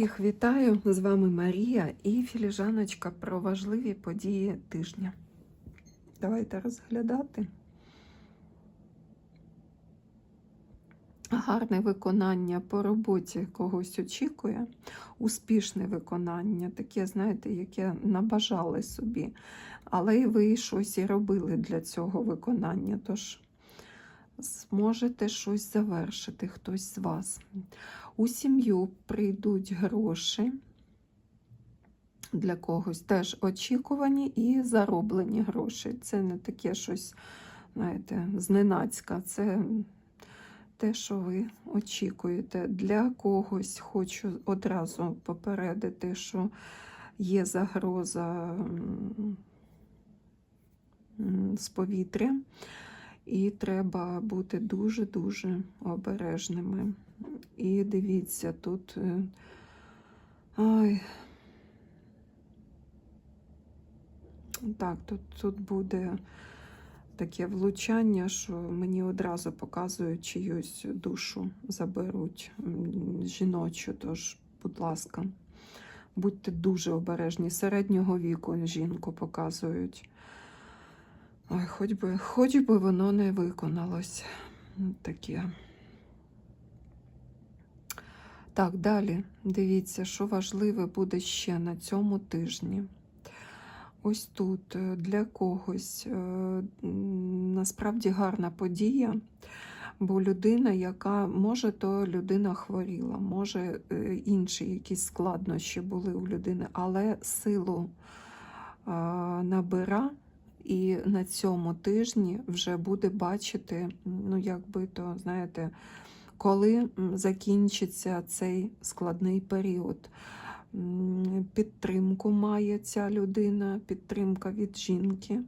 Всіх вітаю! З вами Марія і філіжаночка про важливі події тижня. Давайте розглядати. Гарне виконання по роботі когось очікує, успішне виконання, таке, знаєте, яке набажали собі. Але і ви щось і робили для цього виконання. Тож зможете щось завершити, хтось з вас. У сім'ю прийдуть гроші для когось теж очікувані і зароблені гроші. Це не таке щось, знаєте, зненацька. Це те, що ви очікуєте. Для когось хочу одразу попередити, що є загроза з повітря. І треба бути дуже-дуже обережними. І дивіться, тут е, ай, так, тут, тут буде таке влучання, що мені одразу показують чиюсь душу заберуть жіночу. Тож, будь ласка, будьте дуже обережні. Середнього віку жінку показують. Ой, хоч би, хоч би воно не виконалось. Таке. Так, далі дивіться, що важливе буде ще на цьому тижні. Ось тут е, для когось е, насправді гарна подія, бо людина, яка може, то людина хворіла, може е, інші якісь складнощі були у людини, але силу набира. І на цьому тижні вже буде бачити, ну, якби то, знаєте, коли закінчиться цей складний період. Підтримку має ця людина, підтримка від жінки.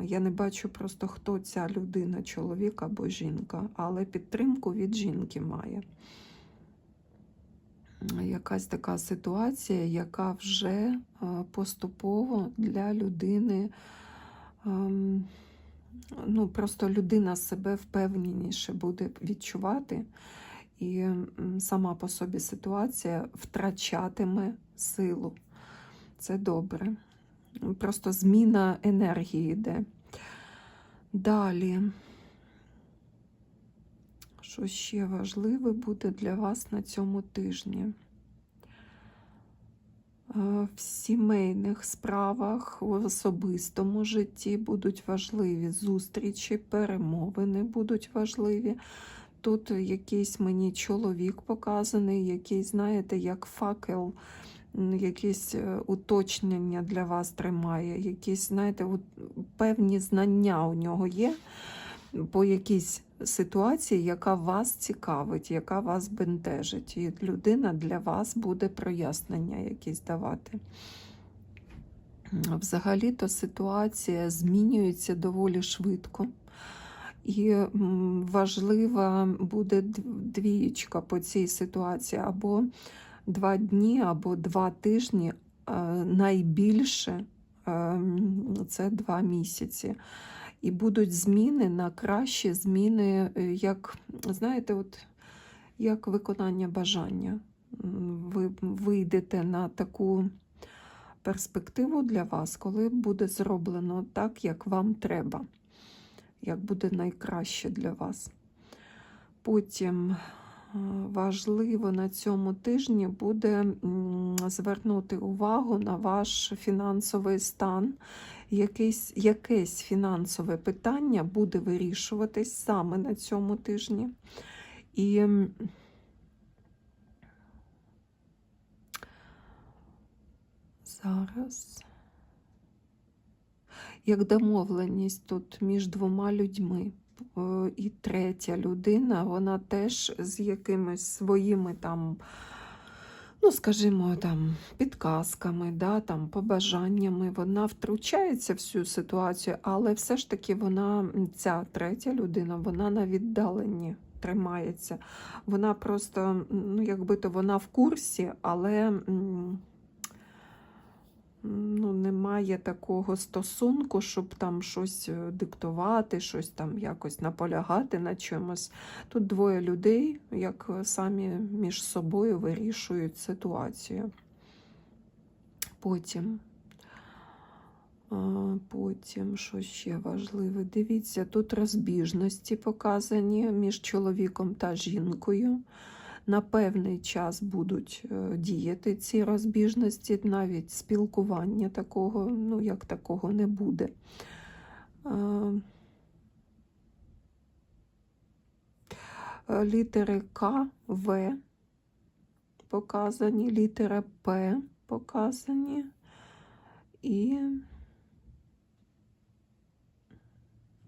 Я не бачу просто, хто ця людина, чоловік або жінка, але підтримку від жінки має. Якась така ситуація, яка вже поступово для людини. Ну, просто людина себе впевненіше буде відчувати, і сама по собі ситуація втрачатиме силу. Це добре. Просто зміна енергії йде. Далі, що ще важливе буде для вас на цьому тижні? в сімейних справах, в особистому житті будуть важливі зустрічі, перемовини будуть важливі. Тут якийсь мені чоловік показаний, який, знаєте, як факел, якісь е, уточнення для вас тримає, якісь, знаєте, певні знання у нього є по якійсь ситуації, яка вас цікавить, яка вас бентежить. І людина для вас буде прояснення якісь давати. Взагалі-то ситуація змінюється доволі швидко. І важлива буде двієчка по цій ситуації, або два дні, або два тижні, найбільше ем, це два місяці. І будуть зміни на кращі зміни, е, як, знаєте, от, як виконання бажання. Ви вийдете на таку перспективу для вас, коли буде зроблено так, як вам треба, як буде найкраще для вас. Потім е, важливо на цьому тижні буде звернути увагу на ваш фінансовий стан якесь, якесь фінансове питання буде вирішуватись саме на цьому тижні. І зараз, як домовленість тут між двома людьми. Е, і третя людина, вона теж з якимись своїми там ну, скажімо, там, підказками, да, там, побажаннями, вона втручається в цю ситуацію, але все ж таки вона, ця третя людина, вона на віддаленні тримається. Вона просто, ну, якби то вона в курсі, але. Немає такого стосунку, щоб там щось е, диктувати, щось там якось наполягати на чомусь. Тут двоє людей, як е, самі між собою вирішують ситуацію. Потім. Потім, що ще важливе, дивіться, тут розбіжності показані між чоловіком та жінкою. На певний час будуть е, діяти ці розбіжності, навіть спілкування такого, ну як такого не буде. Е, Літери К, В показані, літера П показані і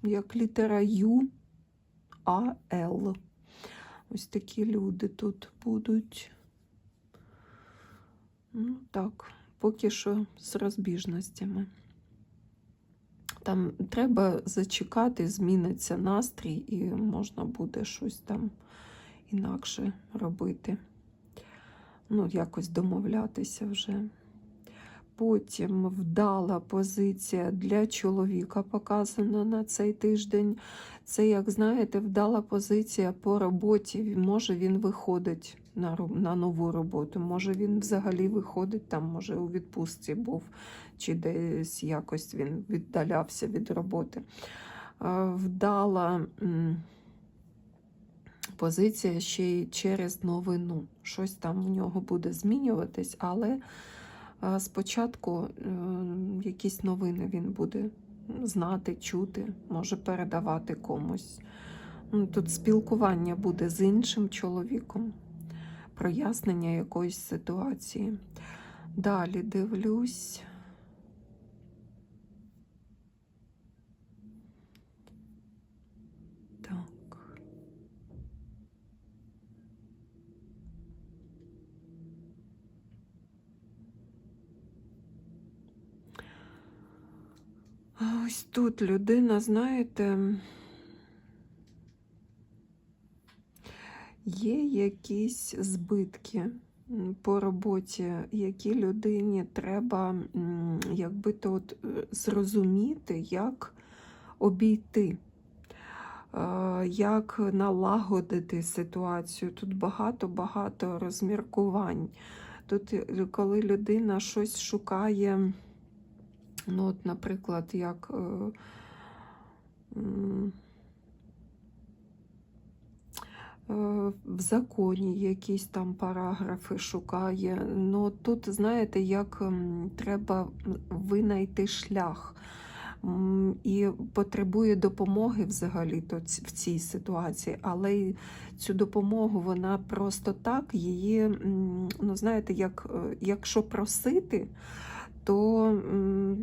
як літера Ю, А, Л. Ось такі люди тут будуть. Ну, так, поки що з розбіжностями. Там треба зачекати, зміниться настрій, і можна буде щось там інакше робити. Ну, якось домовлятися вже. Потім вдала позиція для чоловіка показана на цей тиждень. Це, як знаєте, вдала позиція по роботі. Може він виходить на, на нову роботу, може він взагалі виходить, там, може у відпустці був, чи десь якось він віддалявся від роботи. Вдала позиція ще й через новину. Щось там в нього буде змінюватись, але Спочатку е, якісь новини він буде знати, чути, може передавати комусь. Ну, Тут спілкування буде з іншим чоловіком, прояснення якоїсь ситуації. Далі дивлюсь. Так. А ось тут людина, знаєте, є якісь збитки по роботі, які людині треба, якби то от е, зрозуміти, як обійти, е, як налагодити ситуацію. Тут багато-багато розміркувань. Тут, е, коли людина щось шукає. Ну, от, наприклад, як е, е, в законі якісь там параграфи шукає. Ну, тут, знаєте, як треба винайти шлях. І потребує допомоги взагалі то в цій ситуації, але цю допомогу вона просто так її, ну знаєте, як, е, якщо просити, то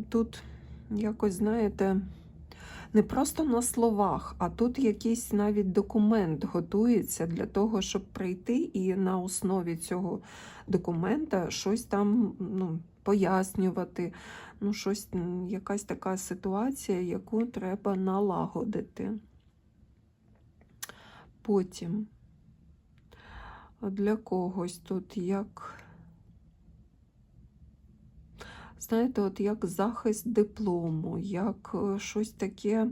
тут якось, знаєте, не просто на словах, а тут якийсь навіть документ готується для того, щоб прийти і на основі цього документа щось там ну, пояснювати. Ну, щось, якась така ситуація, яку треба налагодити. Потім для когось тут як знаєте, от як захист диплому, як е, щось таке,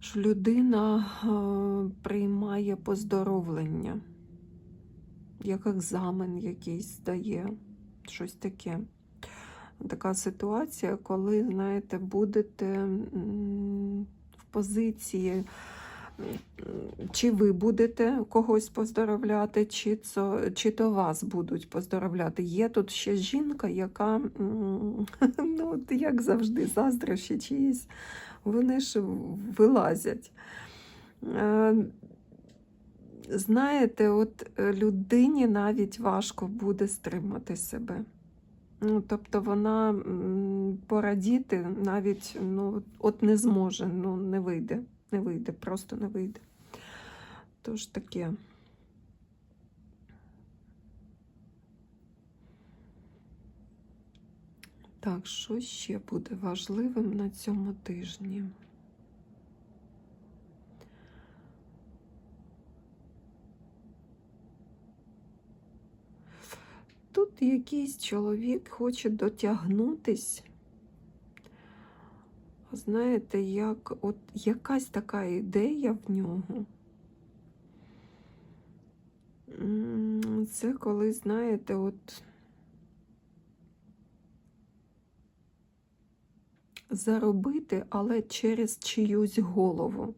що людина е, приймає поздоровлення, як екзамен якийсь здає, щось таке. Така ситуація, коли, знаєте, будете в позиції. Чи ви будете когось поздоровляти, чи, це, чи то вас будуть поздоровляти. Є тут ще жінка, яка, ну, як завжди, заздрощі чиїсь, вони ж вилазять. Е, Знаєте, от людині навіть важко буде стримати себе. Ну, тобто вона порадіти навіть ну, от не зможе, ну не вийде, не вийде, просто не вийде. Тож таке. Так, що ще буде важливим на цьому тижні? тут якийсь чоловік хоче дотягнутись. Знаєте, як от якась така ідея в нього. Це коли, знаєте, от заробити, але через чиюсь голову,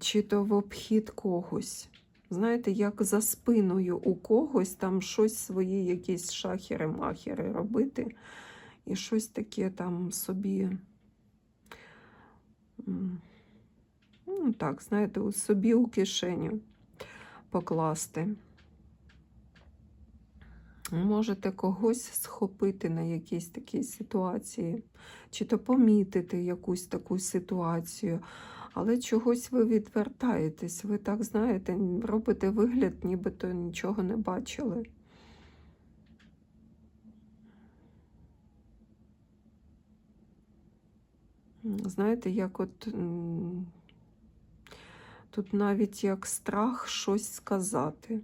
чи то в обхід когось. Знаєте, як за спиною у когось там щось свої якісь шахери-махери робити, і щось таке там собі. Ну, так, знаєте, у собі у кишеню покласти. Можете когось схопити на якійсь такій ситуації, чи то помітити якусь таку ситуацію, але чогось ви відвертаєтесь. Ви так знаєте, робите вигляд, нібито нічого не бачили. Знаєте, як от тут навіть як страх щось сказати.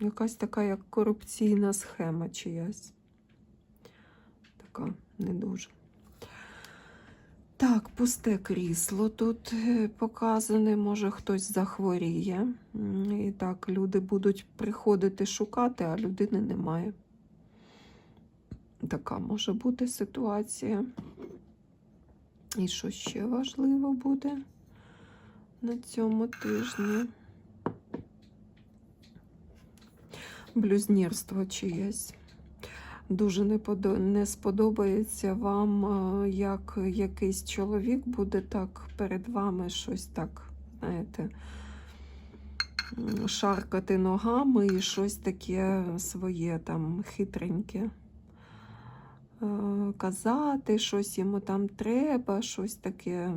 Якась така як корупційна схема чиясь. Така не дуже. Так, пусте крісло тут е, показане, може хтось захворіє. І так, люди будуть приходити шукати, а людини немає. Така може бути ситуація. І що ще важливо буде на цьому тижні? Блюзнірство чиєсь. Дуже не, подо... не сподобається вам, е, як якийсь чоловік буде так перед вами щось так, знаєте, шаркати ногами і щось таке своє там хитреньке. Е, Казати, щось йому там треба, щось таке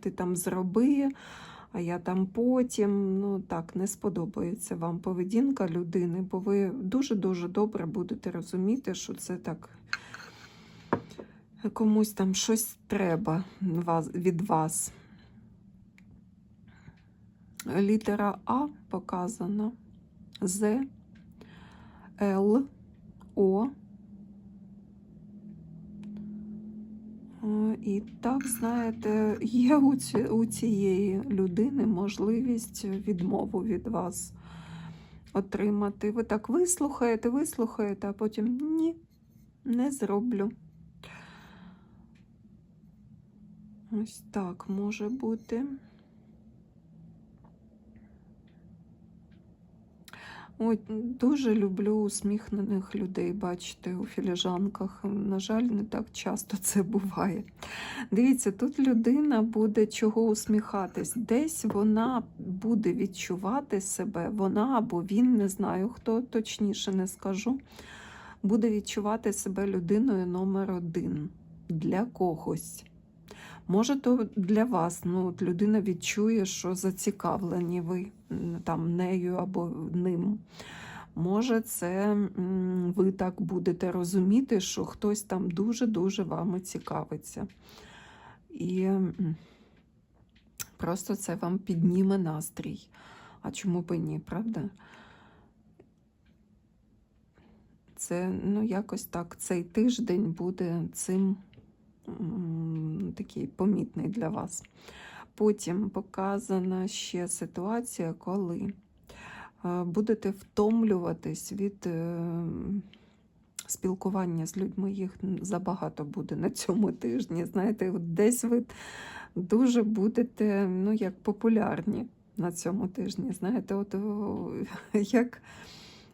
ти там зроби, а я там потім. Ну так, не сподобається вам поведінка людини, бо ви дуже-дуже добре будете розуміти, що це так комусь там щось треба від вас. Літера А показана. З, Л, О. І так, знаєте, є у, ці, у цієї людини можливість відмову від вас отримати. Ви так вислухаєте, вислухаєте, а потім ні, не зроблю. Ось так може бути. Ой, дуже люблю усміхнених людей бачити у філіжанках. На жаль, не так часто це буває. Дивіться, тут людина буде чого усміхатись. Десь вона буде відчувати себе, вона або він, не знаю хто, точніше не скажу, буде відчувати себе людиною номер один для когось. Може, то для вас ну, от людина відчує, що зацікавлені ви там нею або ним. Може, це ви так будете розуміти, що хтось там дуже-дуже вами цікавиться. І просто це вам підніме настрій. А чому б і ні, правда? Це ну, якось так цей тиждень буде цим такий помітний для вас. Потім показана ще ситуація, коли е, будете втомлюватись від е, спілкування з людьми. Їх забагато буде на цьому тижні. Знаєте, десь ви дуже будете ну, як популярні на цьому тижні. Знаєте, от як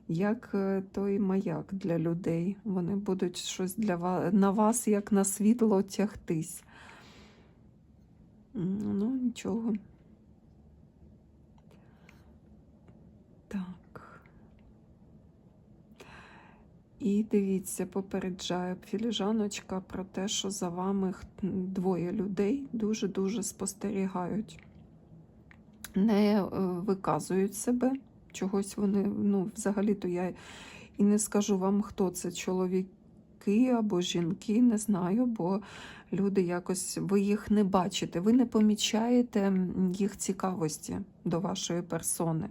як е, той маяк для людей. Вони будуть щось для вас, на вас, як на світло, тягтись. Ну, нічого. Так. І дивіться, попереджає філіжаночка про те, що за вами двоє людей дуже-дуже спостерігають. Не е, виказують себе. Чогось вони, ну, взагалі-то я і не скажу вам, хто це чоловіки або жінки, не знаю, бо люди якось ви їх не бачите, ви не помічаєте їх цікавості до вашої персони.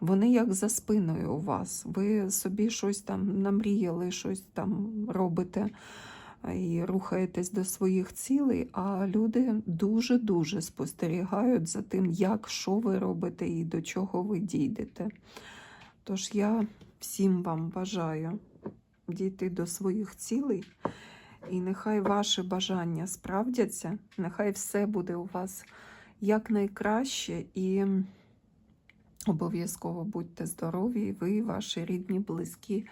вони як за спиною у вас. Ви собі щось там намріяли, щось там робите і рухаєтесь до своїх цілей, а люди дуже-дуже спостерігають за тим, як що ви робите і до чого ви дійдете. Тож я всім вам бажаю дійти до своїх цілей, і нехай ваші бажання справдяться, нехай все буде у вас якнайкраще і обов'язково будьте здорові, ви, ваші рідні, близькі,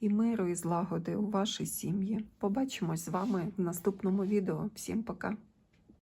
і миру і злагоди у вашій сім'ї. Побачимось з вами в наступному відео. Всім пока!